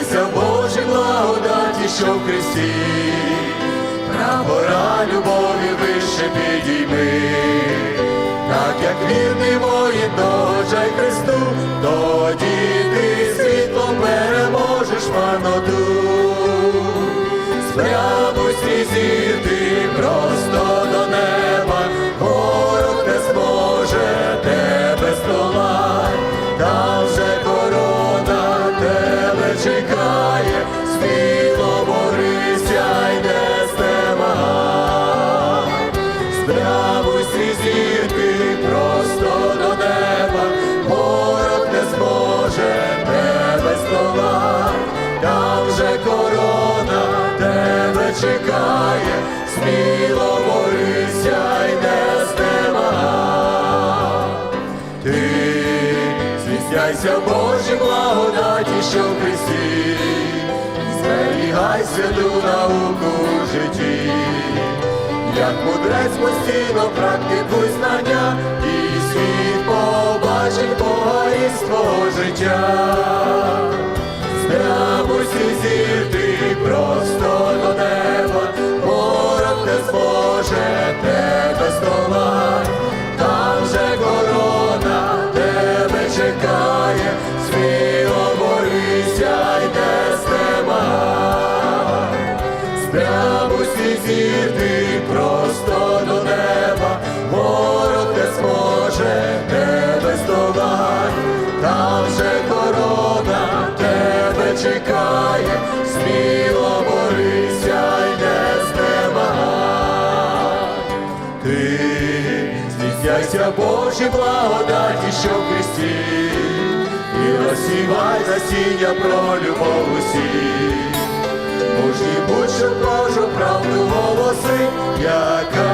Радуйся, Боже, благодаті, що в Христі, прапора любові вище підійми, так як вірний воїн дожай Христу, тоді ти світло переможеш паноту, спрямуй свій зір ти брат. Сміло борися й не здимай. Ти звістяйся Боже, благодаті, що в Христі, зберігай святу науку в житті, як мудрець постійно практикуй знання, зможе тебе здолать, там же корона тебе чекає, сміло борися й не здимай. Спрямуй свій зір ти просто до неба, ворог не зможе тебе здолать, там же корона тебе чекає, сміло здійсняйся Божі благодаті, що в Христі, і розсівай насіння про любов усіх. Мужні будь, що Божу правду голоси, яка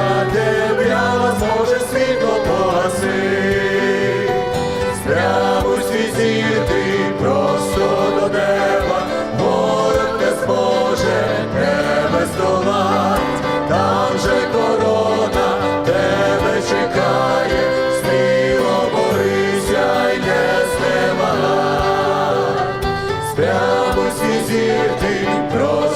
прямо зі зір ти про.